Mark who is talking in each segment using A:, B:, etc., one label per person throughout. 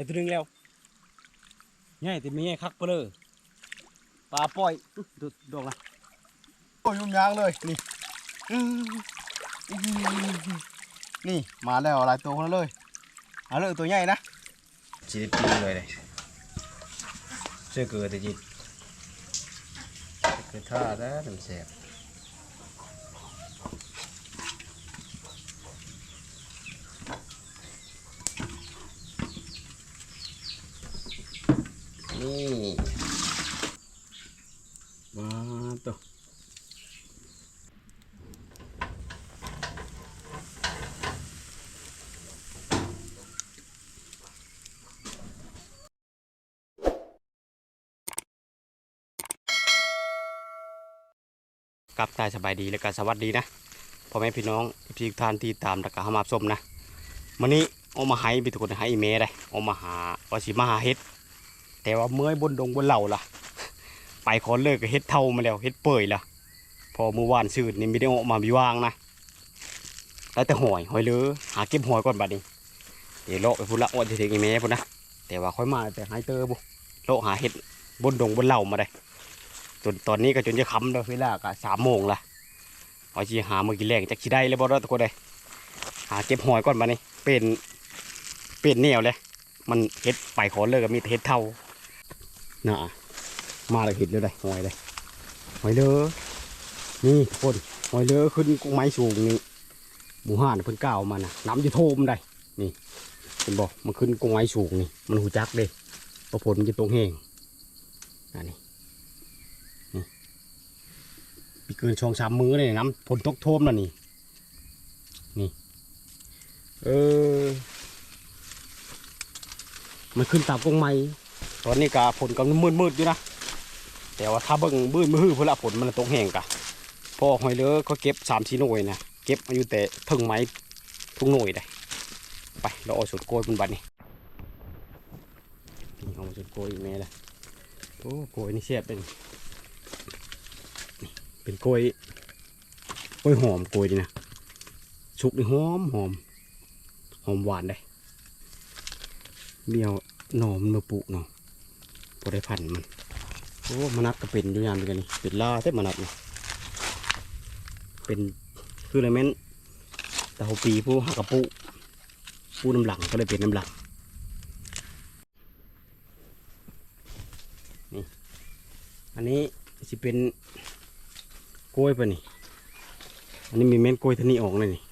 A: ได้ตัวหนึงแล้วง่ายแต่ไม่ง่ายคักเปเลยปลาปล่อยอุ๊ยดูดอกละ
B: โอ้ยยุ่งยางเลยนี่อื้ออื้อนี่มาแล้วหลายตัวคนละเลยเอาเลยตัวใหญ่นะ
A: จีดปีเลยเลยเสื้อเกิดแต่จีดเกิดท่าแล้วถึงแสบ กับตายสบายดีและก็สวัสดีนะพ่อแม่พี่น้องพี่ทุกท่านที่ตามและก็เข้ามาชมนะวันนี้เอามาให้พี่ทุกคนให้อีเมย์เลยเอามาหาวสิมาหาเฮ็ด แต่ว่าเมื่อยบนดงบนเหล่าล่ะ ไปขอเลิกกับเฮ็ดเท่ามาแล้วเฮ็ดเปื่อยล่ะ พอเมื่อวานซื้อนี่ไม่ได้เออกมามีวางนะแล้วแต่หอยหอยเลือหาเก็บหอยก่อนบัดนี้เดี๋ยวโลกไปพูดละอวดถึงอีเมย์พุ่นนะแต่ว่าค่อยมาแต่หายเตอบุโลกหาเฮ็ดบนดงบนเหล่ามาได้ จนตอนนี้ก็จนจะค่ำแล้วเวลาก็สามโมงละเอาชีหามือกินแรงจากขี้ได้เลยบ่รอดทุกคนเลยหาเก็บหอยก่อนมานี่เป็นเป็นแนวเลยมันเฮ็ดไปขอเลิกก็มีเฮ็ดเท่าน่ะมาเลยเห็ดเลยได้หอยเลยหอยเลอนี่ทุกคนหอยเลอขึ้นกุ้งไม้สูงนี่หมู่ห้านเพิ่นก้าวมานะน้ำจะโทมได้นี่เป็นบอกมันขึ้นกุ้งไม้สูงนี่มันหูจักเด้ประผลมันจะตรงแห้งอันนี้ ปีเกินช่องสามมือเลยน้ำฝนตกโทมแล้วนี่ นี่ เออ มันขึ้นตามกงไม้ตอนนี้กะผลกำลังมืดๆอยู่นะ แต่ว่าถ้าเบิ่งบื้นมือพื่อละผลมันตกแห้งกะพอหอยเลือก็เก็บสามสี่หน่วยนะ เก็บมาอยู่แต่ถึงไม้ทุกหน่วยได้ ไปเราเอาสุดโกยบนบัดนี่นี่เอาสุดโกยอีกแม่ละโอ้โกยนี่เสียบเป็น เป็นกล้วยกล้วยหอมกล้วยดีนะสุกนี่หอมหอมหอมหวานได้เดียวหนอมนมาปลูกเนาะพอได้พันมันโอ้มนัดก็เป็นอยู่ยามเดียวกันนี่เป็นล่าแต่มนัดนี่เป็นคืออะไรแม่นแต่หัวปีผู้หักกระปุปูน้ำหลังก็เลยเป็นน้ำหลังนี่อันนี้สิเป็น กล้วยปะนี่อันนี้มีเม็ดกล้วยทนี้ออกเลยนี่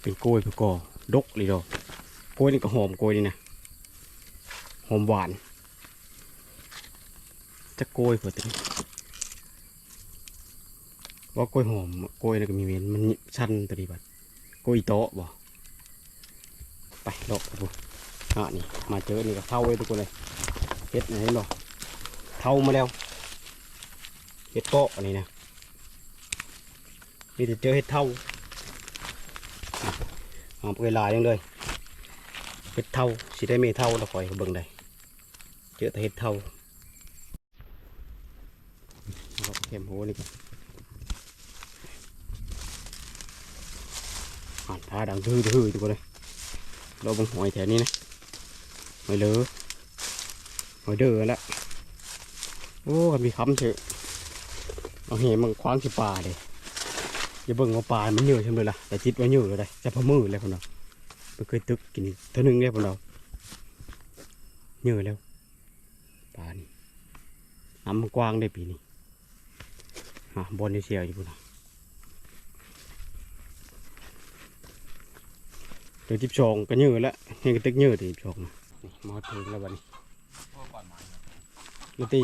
A: เป็นกล้วยพะกอดกเลยดอกกล้วยนี่ก็หอมกล้วยนี่นะหอมหวาน จะกล้วยเผื่อตัวนี้ว่ากล้วยหอมกล้วยนี่ก็มีเม็ดมันชันตัวนี้บัดกล้วยโตะบ่ไปดอกปุ๊อะนี่มาเจอนี่ก็เท่าไว้ทุกคนเลยเฮ็ดไหนหรอเท่ามาแล้วเห็ดเกาะอันนี้นะ นี่จะเจอเห็ดเท่าหอมเปลายยังเลยเห็ดเท่าสิได้ไม่เท่าเราคอยเขาเบิ่งได้เจอแต่เห็ดเท่าเอาเข็มหัวนี่ก่อนอ่านท่าดังทื่อทื่อทุกคนเลยเราบังหอยแถวนี้นะหอยเหลือหอยเดือแล้วโอ้กันมีคำเถอะเอาเห็มันคว้างที่ป่าเลย อย่าเบิ่งว่าป่ามันเยอะใช่ไหมล่ะแต่จิตว่าเยอะเลยจะพมือเลยพวกเรามันเคยตึกกินเท่านึงเลยพวกเราเยอะแล้วป่านี่น้ำมันกว้างได้ปีนี้ฮะบอลเชียอยู่พวกเราเดี๋ยวจิบชองก็เยอะแล้วนี่ก็ตึกเยอะที่จิบชองนี่มาถึงแล้ววันนี้มาตี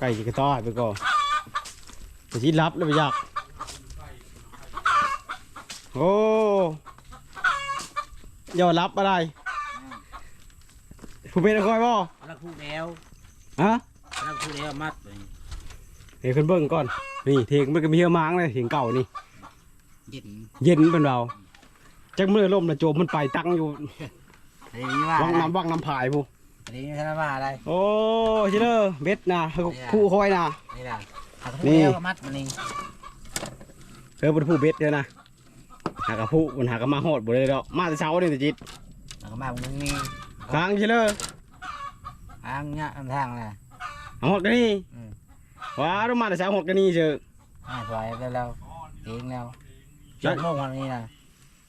A: ไก่จะกระต้อยไปก่อนไปที่รับแล้วไปยากโอ้อย่ารับอะไรผู้เป็นคอยบ่
C: รักผู้แล้ว
A: ฮะ
C: รักผู้แล้วมัดเลย
A: เดี๋ยวขึ้นเบิ้งก่อนนี่เทียงมันก็มีเฮียม้างเลยเทียงเก่านี่
C: เย็น
A: เย็นเป็นเราจักเมื่อล่มละโจมมันไปตั้งอยู่
C: อันนี้ว่า
A: วังน้ำวังน้ำผายผู้
C: อันนี้ท่านว่าอะไร
A: โอ้ชิเลอร์เบ็ดนะผู้คอยนะ
C: นี่ล่ะรัก
A: นี่
C: ผู้แล้วก็มัดมันนี่
A: เธอบนผู้เบ็ดเด้อนะหากระผู้มันหากระมาโหดบ่เลยดอกมาแต่เช้านี่แต่จิต
C: แล้วก็มามึงนี่
A: กลางใช่เลย
C: อ้างเนี่ยทางน่ะ
A: เอาโหดกันนี่
C: อืม
A: ว้าต้องมาแต่เช้าโหดกันนี่เจอ
C: อ่าถอยไปแล้วเองแล้ว
A: แล้
C: ชั่
A: ว
C: วโมงวันนี้นะ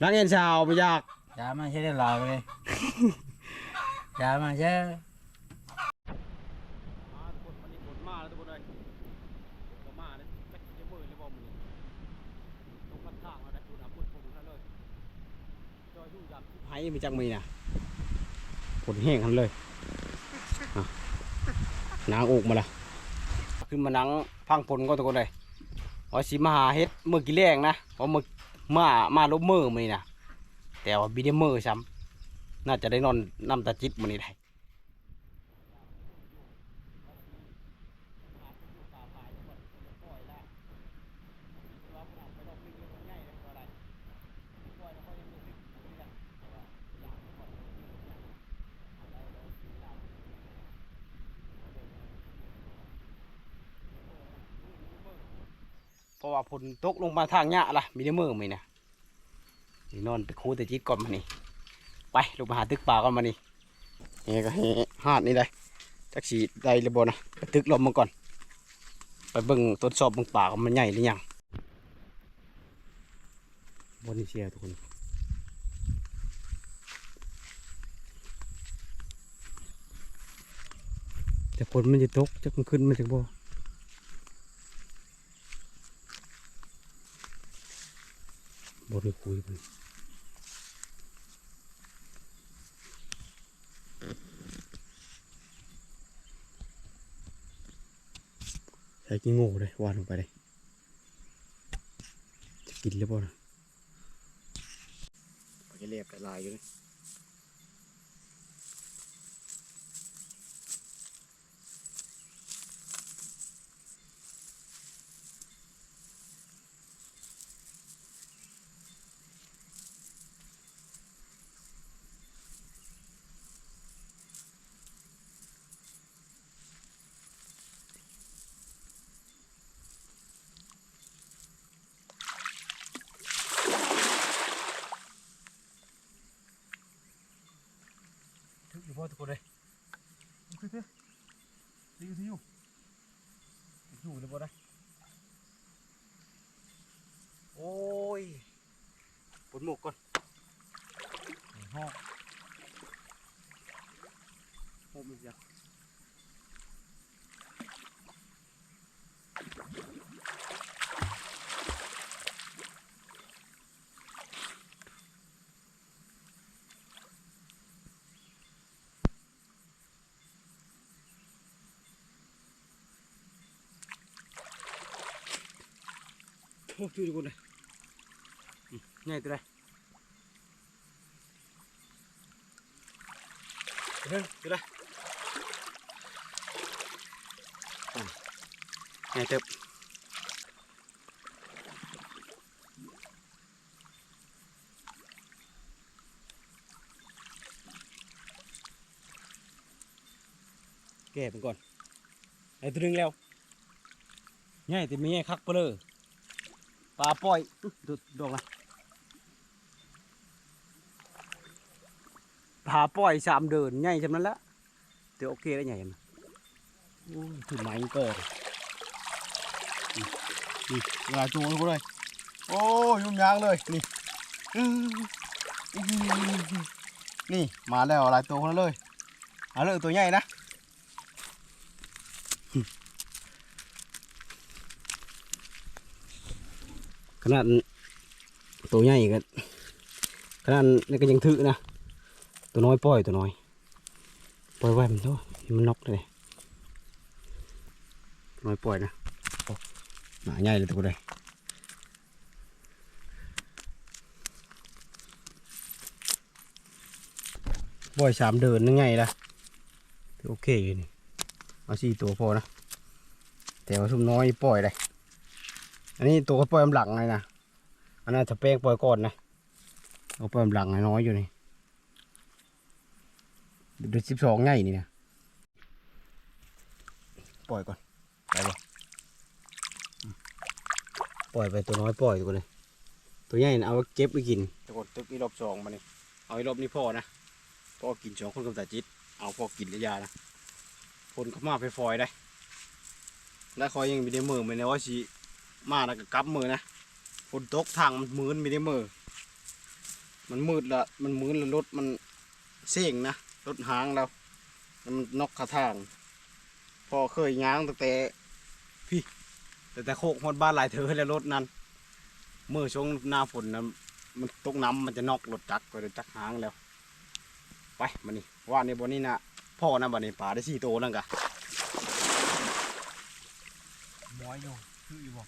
A: ร้านเย็นเช้าไม่ยาก
C: อย่ามาใช้ได้ลอยไปเลย อย่ามาใช้า
A: ไผ่ไปจักมีนะผลแห้งทันเลยนางอกมาละขึ้นมานังพังผลก็ทุกคนเลยว่าสิมาหาเฮ็ดเมื่อกี้แรงนะเพราะเมื่อมามาลบเมื่อมานี่นะแต่ว่าบิดเมื่อซ้ำ น่าจะได้นอนน้ำตาจิตมันนี่ได้เพราะว่าผลตกลงมาทางหญ้าล่ะมีได้มือไหมนะนี่นอนไปคูแต่จิตก่อนมานี่ ไปลงมาหาตึกป่าก่อนมานี่นี่ก็ให้หาดนี่ได้จักสีได้รือบ่นะไปตึกลมมาก่อน ไปเบิ่งตรวจสอบเบิ่งป่าว่ามันใหญ่หรือยังบนนี่เชียทุกคนแต่ผลมันจะตกจะมันขึ้นมันจะบ่บริคุยมัน ใส่กินโง่เลยวานลงไปเลยจะกินหรือเปล่านะเขาจะเรียบแต่ลายอยู่เลย ทึกอยู่พ่อทุกคนเลยคือเถอะที่อยู่ที่อยู่อยู่หรือเปล่านะโอ้ยปวดหมกก่อนห้องห้องมันยัง โอ้ช่วยทุกคนเลยอืมง่ายตัวใดเฮ้ยตัวใดอะง่ายเติบแก้มันก่อนไอ้ตัวนึงแล้วง่ายแต่ไม่ง่ายคักเปะเลย ปลาปล่อยดูดอกนะปลาปล่อยสามเดินใหญ่จำนั้นละเดี๋ยวโอเคแล้ใหญ่มันโอ้ยถือไม้เกิด
B: หลายตัวทุกคนเลยโอ้ยยุ่งยากเลยนี่นี่มาแล้วหลายตัวคนเลยเอาเลยตัวใหญ่นะ
A: ขนาดตัวใหญ่กันขนาดนี่ก็ยังถือนะ ตัวน้อยปล่อยตัวน้อย ปล่อยไว้มันตัวมันนกเลยน้อยปล่อยนะหนาใหญ่เลยตัวใดปล่อยสามเดินนึงไงล่ะโอเคอยู่นี่ เอาสี่ตัวพอนะ แต่ว่าทุ่มน้อยปล่อยเลย อันนี้ตัวก็ปล่อยลำหลังเลยนะอันนั้นจะแป้งปล่อยก่อนนะเอาปล่อยลำหลังน้อยอยู่นี่เดือนสิบสองไงนี่นะปล่อยก่อนไปเลยอืมปล่อยไปตัวน้อยปล่อยตัวเลยตัวใหญ่น่ะเอาไว้เก็บไปกินตะกดตึกนี่รอบสองมานี่เอาไอ้รอบนี้พ่อนะพ่อกินสองคนกับตาจิต เอาพ่อกินระยานะคนเขามาไปฟอยได้ แล้วคอยยังมีได้มือไม่แน่ว่าสิ มาแล้วก็กลับมือนะฝนตกทางมันมืนไม่ได้มือ มันมืดละมันมืนละรถมันเสี่งนะรถหางแล้วมันนกขาทางพอเคยง้างตั้งแต่พี่แต่แต่โคกฮอดบ้านหลายเธอแล้วรถนั้นเมื่อช่วงหน้าฝนนะมันตกน้ำมันจะนอกรถจักก็เลยจักหางแล้ว ไปมานี่ว่าในบนนี้นะพ่อนะบันนี้ป่าได้สี่ตัวนั่นกะ
C: หมอยอยู่คืออยู่บ
A: อก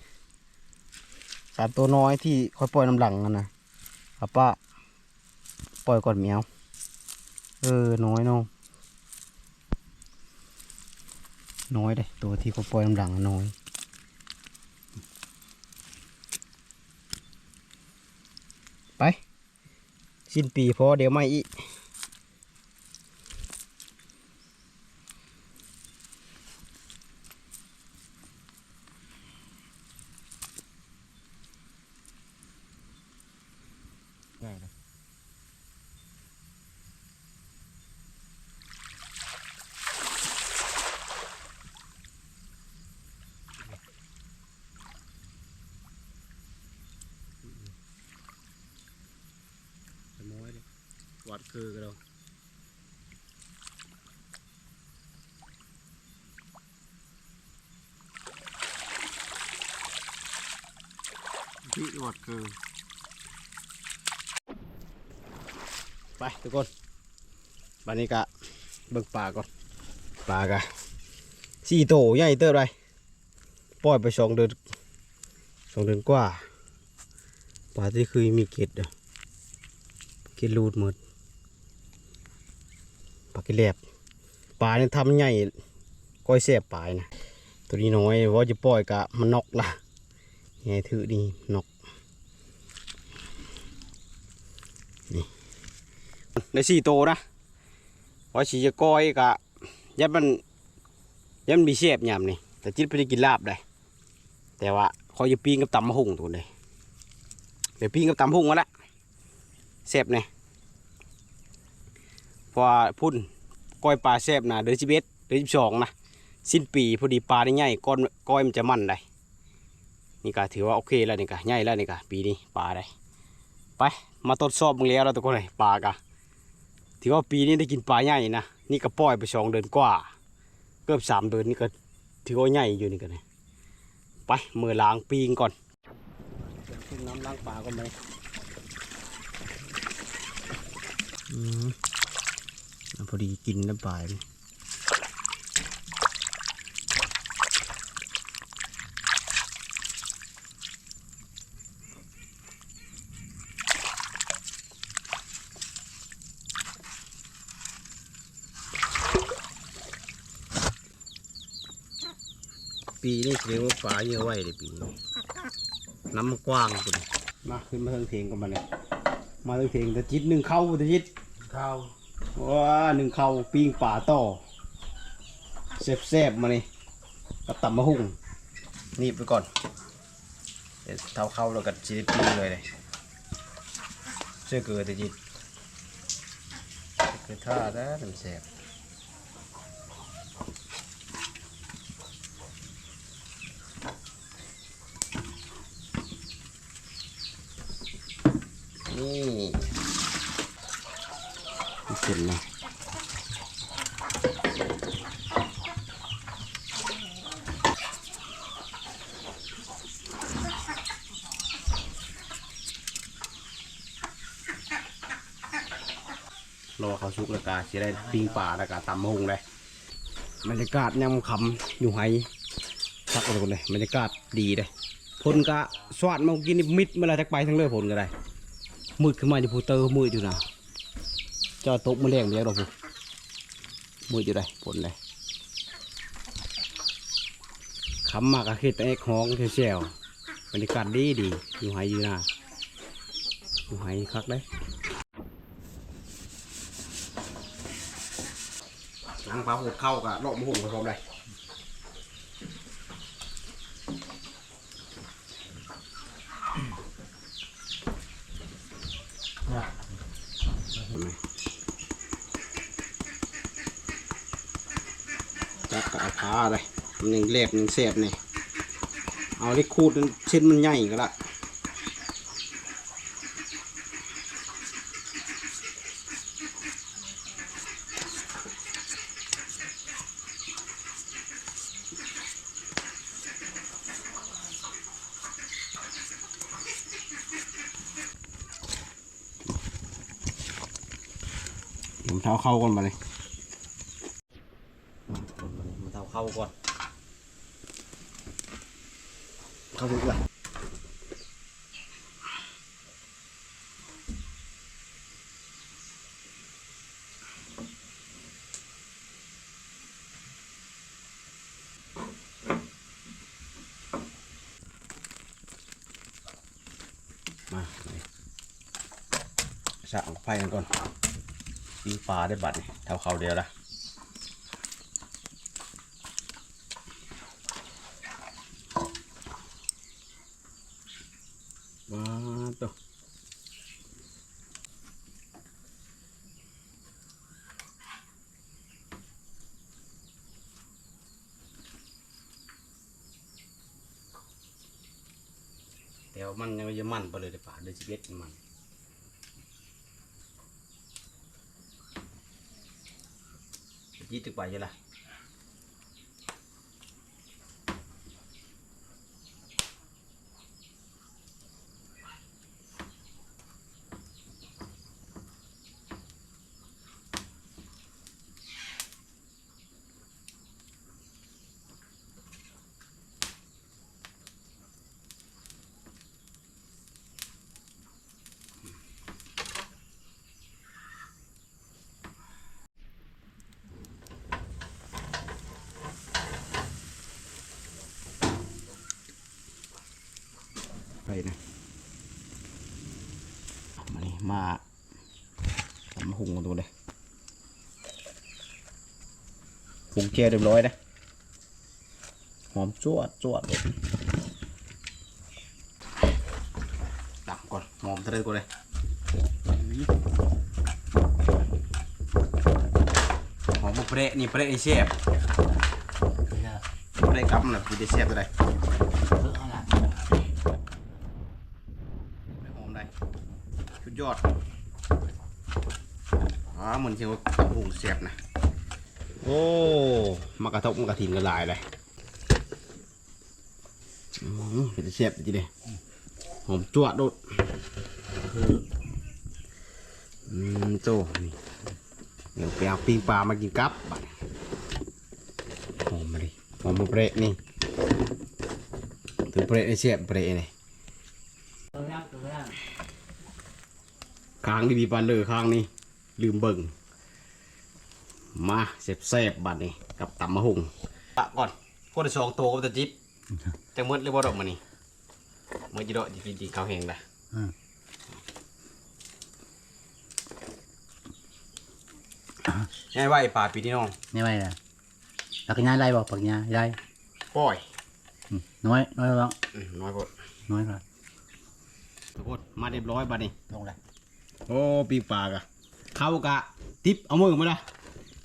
A: การตัวน้อยที่ค่อยปล่อยน้ำหลังกันนะป้าป้าปล่อยก่อนเมียว เออ น้อยน้องน้อยเลยตัวที่เขาปล่อยน้ำหลังน้อยไป สิ้นปีพอเดี๋ยวไม่อีก
C: ใหญ่เลย
A: น้อยเลย วัดคือกันเราที่วัดคือไปทุกคนบันนี้กะเบิกป่าก่อนป่ากะสี่โตใหญ่เติบไรปล่อยไปสองเดือนสองเดือนกว่าปลาที่คือมีเกล็ดเด้อกินรูดหมด แหลบปลาเนี่ยทำใหญ่ก้อยแสบปลายนะตัวนี้น้อยว่าจะปล่อยกะมันนกละไงถือดีนกนี่ได้สี่โตนะว่าสีจะก้อยกะยัดมันยัดมันมีเสียบยามนี่แต่จิตไปได้กินลาบได้ แต่ว่าคอยจะปีนกับตำมะฮุ่งตัวเลยเดี๋ยวปีนกับตำมะฮุ่งมาละแซ่บเนี่ยพราะว่าพุ่น ก้อยปลาแซ่บนะเดือนสิบเอ็ดเดือนสิบสองนะสิ้นปีพอดีปลาได้ใหญ่ก้อนก้อยมันจะมันได้นี่ก็ถือว่าโอเคแล้วนี่ก็ใหญ่แล้วนี่ก็ปีนี้ปลาได้ไปมาทดสอบมึงแล้วเราทุกคนเลยปลากะถือว่าปีนี้ได้กินปลาใหญ่นะนี่ก็ปล่อยไปสองเดือนกว่า เกือบสามเดือนนี่ก็ถือว่าใหญ่อยู่นี่กันเลยไปมือล้างปีงก่อนขึ้นน้ำล้างปลาก็ไหมอืมแล้ว พอดีกินน้ำปลายนี่ปีนี้เรียกว่าปลาเยอะไว้เลยปีนี้น้ำมันกว้างตัวนี้มาขึ้นมาเทิงเทงกันมาเลยมาเทิงเทงแต่จิตหนึ่งเข้าแต่จิต
C: ข้า ว้า
A: หนึ่งเขาปิ้งป่าต่อแซ่บๆมานี่กับตำมะฮุ่งนี่ไปก่อนเดี๋ยวเท้าเข้าแล้วก็ชีสปิ้งเลยเลยเชื่อเกลือแต่จิตเกลือท่าแล้วมันแซ่บนี่ เสร็จแล้วรอเขาสุกแล้วก็จะได้ปิ้งป่าแล้วก็ตำมะฮงเลยบรรยากาศยำคำอยู่ไฮสักคนเลยบรรยากาศดีเลยพลกะสวัสดมากินนี่มิดเมื่อไรจักไปทั้งเลยพลก็ได้มืดขึ้นมาอยู่ภูเตอร์มืดอยู่นะ จ้าตกมือแรงเดียวเราพูมืออยู่ได้พลเลยคำมากอะเฮ็ดแต่เอกห้องเชี่ยวบรรยากาศดีดีอยู่หายอยู่นะอยู่หายคักเลยนั่งปลาหูเข้ากับโลกมะหุ่นผสมเลย จักกะเอาผ้าเลยมันยังเล็บยังเสียบนี่เอาได้คูดชิ้นมันใหญ่ก็ละผมเท้าเข้าก่อนมาเลย มาเท้าเข้าก่อน เข้าไปก่อนมาเลย สะเอาไฟกันก่อนยิงปลาได้บัดนี่เท่าเขาเดียวละว้าตัวแต่ว่ามันยังไม่มันไปเลยเดี๋ยวป่าเดือนสิบเอ็ดมัน ยี่ตึกไปยังไง ไปนะมานี่มา ทำหุงกันตัวเลยหุงแจเรียบร้อยนะหอมจวดจวดเลยตักก่อนหอมทะเลก่อนเลยหอมเปรี้ยนี่เปรี้ยไอเชฟเปรี้ยกับมันนะพี่ได้เชฟตัวใดหอมได้สุดยอดอ๋อ เหมือนเชียวตับหุงเสียบนะโอ้มากระทบมากระถิ่นกันหลายเลยมเป็นเสียบจริงเลยหอมจั่วโดดอืมโตนี่เดี๋ยวไปเอาปิ้งปลามากินกับบัดหอมมาดิหอมมาเประนี่ถึงเประไอเสียบเประนี่
C: ตัวย่างตัวย่าง
A: ค้างดีๆปานเลยค้างนี่ ลืมเบิ่งมาเสบแซบๆบัดนี้กับตำมะฮุงปะก่อนพวกที่สองตัวกับตะจิ๊บจังมืดเลยบ่ดอกมานี่มือจีดอกจริงๆเขาวแหงละง่ายว่าไอ้ป่าปีที่น้อง
C: นี่ไม่ละปักยาได้บอกปักยาได้
A: ก้อย
C: อืมน้อยน้อยแล้ว
A: อืมน้อยพด
C: น้อยครับ
A: ทุกคนมาเรียบร้อยบัดนี้
C: ลงเลย
A: โอ้ปีปลากะ เข้ากะติ๊บเอามือมาละ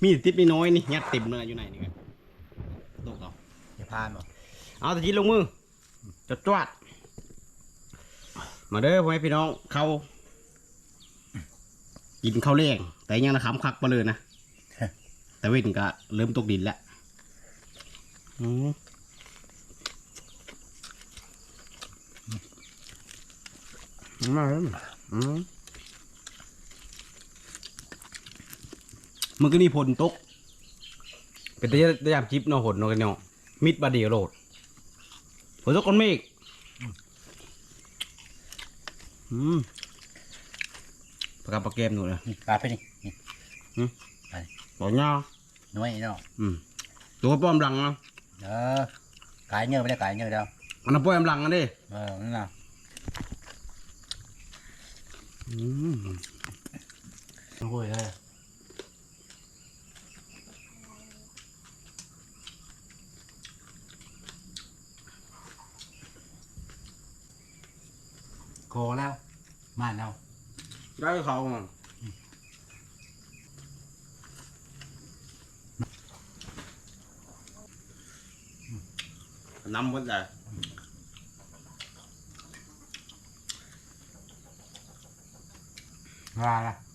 A: มีแต่ติ๊บน้อยๆนี่ยัดเต็มเลยอยู่ไหนนี่กันตกเอา
C: อย่าพลาดบอก
A: เอาตะจีลงมือจดจวดมาเด้อพ่อแม่พี่น้องเขากินข้าวเลี้ยงแต่ยังนะคำคักมาเลยนะแต่เว้นก็เริ่มตกดินแล้วอืมมาแล้วอืม มันก็นี่ผลตก เป็นตะยามจิบเนาะผลเนาะกันเนาะมิดบาเดียวโลดฝนตกก้อนเมฆอืมปากกาปลาเกมหนูเลย
C: นี่ปลาไปนี่นี่
A: บอกเงา
C: น้อยเนาะ
A: อืมตัวป้อมหลังนะ
C: เออกายเนื้อไม่ได้กายเนื้อแล้ว
A: อันนั้นป้อมหลังนะดิ
C: เออนั่นน่ะ
A: อืม
C: โอ้ยเอ้ย โคแล้วมาแล้ว
A: ได้เขามาน้ำมันใหญ่
C: มาละ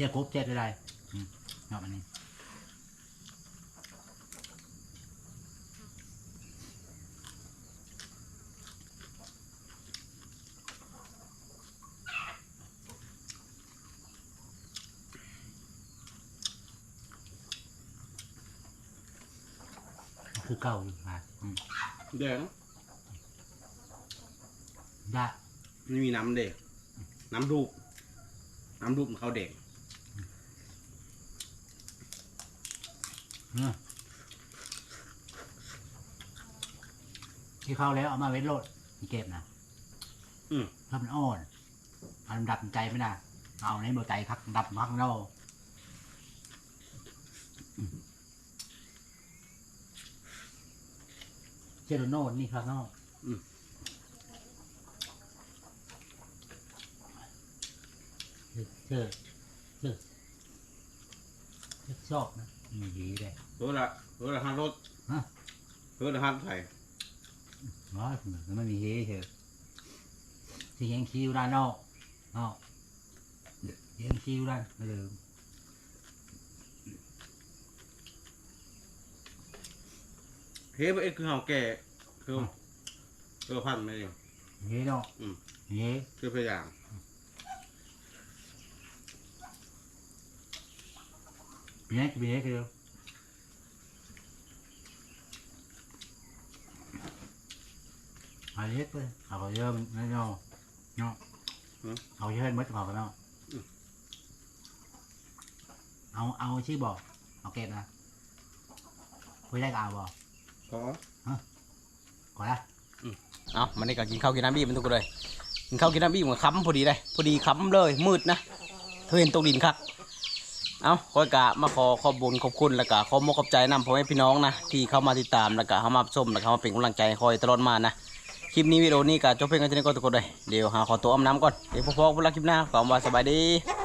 C: เจ๊กบเจ๊อะไรอืมเนาะอันนี้คือเก่าอยู่ค่ะอืม
A: แดง
C: ได้
A: ไม่มีน้ำเด็ก น้ำรูป น้ำรูปของเขาเด็ก
C: เนอะ ที่เข้าแล้วเอามาเว้นโลดมีเก็บนะ
A: อืม
C: ถ้ามันอ่อนเอาดับใจไม่ได้เอาในบ่ใจคักดับมักเนาเจโรโน่นี่ครับเนาะ
A: อืม
C: เจอเจอเจอชอบนะ มีดีเลย
A: รถละรถละห้ารถ
C: ฮะ
A: รถละห้าไทย
C: น้อยมันไม่มีเฮเถอะที่ยังคิวได้เนาะเนาะยังคิวได้ไม่ลืม
A: เฮ้ยเอ็กคือเฮาแก่คือคือพันไม่อยู่
C: เฮเนาะ
A: อืม
C: เฮ
A: คือพยายาม
C: มีไหมมีไหมคือ เอาเฮ็ดไปเอาไปเยอะไม่เนาะเนาะเอาเยอะมัดพอกันเนาะเอาเอาชื่อบอกเอาเก็บนะคุยได้ก็เอาบอก
A: ขอ
C: ก่อนละ
A: เอามันนี่ก็กินข้าวกินน้ำบี้มันทุกคนเลยกินข้าวกินน้ำบี้มันค้ำพอดีเลยพอดีค้ำเลยมืดนะเธอเห็นตกดินครับ เอาคอยกะมาขอขอบบุญขอบคุณแล้วกะขอมกขอบใจนำพ่อแม่พี่น้องนะที่เข้ามาติดตามแล้วกะเข้ามาชมแล้วก็เข้ามาเป็นกำลังใจคอยตลอดมานะคลิปนี้วิดีโอนี้กะจบเพียงแค่นี้ก็ทุกคนเลยเดี๋ยวหาขอตัวอ้อมน้ำก่อนเดี๋ยวพบกันคลิปหน้าขอมาสบายดี